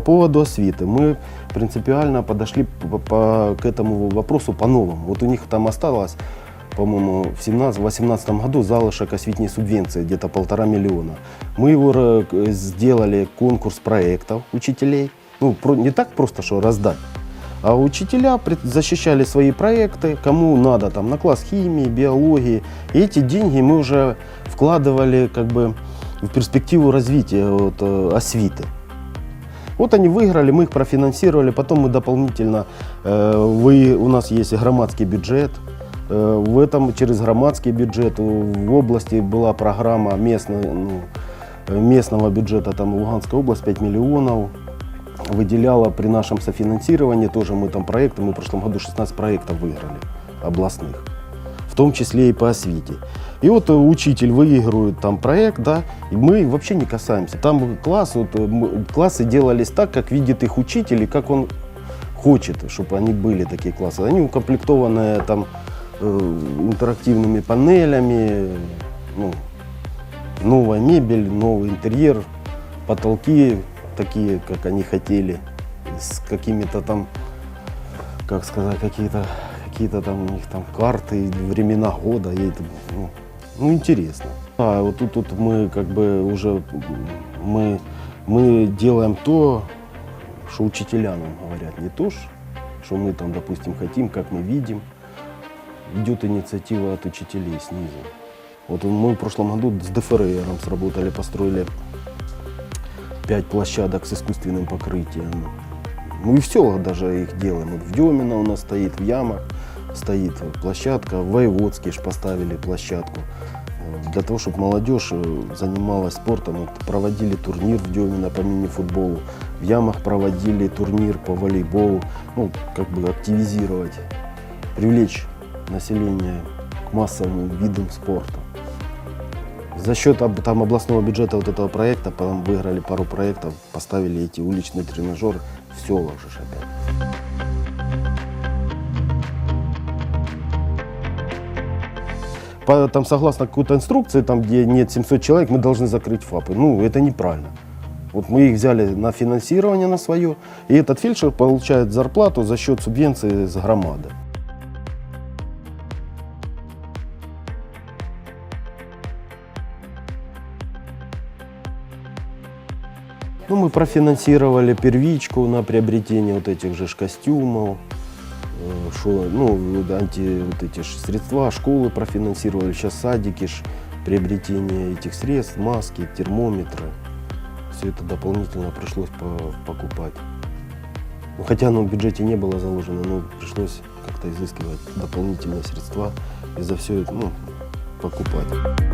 поводу освиты. Мы принципиально подошли по- по- к этому вопросу по-новому. Вот у них там осталось, по-моему, в 17-18 году залишок освітней субвенции, где-то полтора миллиона. Мы его сделали конкурс проектов учителей. Ну, не так просто, что раздать. А учителя защищали свои проекты, кому надо, там, на класс химии, биологии. И эти деньги мы уже вкладывали как бы в перспективу развития вот, э, освиты. Вот они выиграли, мы их профинансировали, потом мы дополнительно, э, вы, у нас есть громадский бюджет, э, в этом через громадский бюджет в области была программа местной, ну, э, местного бюджета, там Луганская область 5 миллионов, выделяла при нашем софинансировании, тоже мы там проекты, мы в прошлом году 16 проектов выиграли областных, в том числе и по освите. И вот э, учитель выигрывает там проект, да, и мы вообще не касаемся. Там класс, вот, э, классы делались так, как видит их учитель и как он хочет, чтобы они были такие классы. Они укомплектованы там э, интерактивными панелями, ну, новая мебель, новый интерьер, потолки такие, как они хотели, с какими-то там, как сказать, какие-то какие-то там у них там карты, времена года, и ну, ну, интересно. А вот тут, тут мы как бы уже мы, мы делаем то, что учителя нам говорят, не то, что мы там, допустим, хотим, как мы видим. Идет инициатива от учителей снизу. Вот мы в прошлом году с ДФРРом сработали, построили пять площадок с искусственным покрытием. Ну и в селах даже их делаем. Вот в Демино у нас стоит, в Ямах стоит площадка, в Воеводске ж поставили площадку. Э, Для того, чтобы молодежь э, занималась спортом, вот проводили турнир в Демино по мини-футболу, в Ямах проводили турнир по волейболу, ну, как бы активизировать, привлечь население к массовым видам спорта. За счет там, областного бюджета вот этого проекта потом выиграли пару проектов, поставили эти уличные тренажеры в селах же ж опять. По- там, согласно какой-то инструкции, там, где нет 700 человек, мы должны закрыть ФАПы. Ну, это неправильно. Вот мы их взяли на финансирование на свое, и этот фельдшер получает зарплату за счет субвенции с громады. Ну, мы профинансировали первичку на приобретение вот этих же костюмов, шо, ну, анти, вот эти ж средства, школы профинансировали, сейчас садики ж, приобретение этих средств, маски, термометры. Все это дополнительно пришлось по- покупать. Ну, хотя оно в бюджете не было заложено, но пришлось как-то изыскивать дополнительные средства и за все это ну, покупать.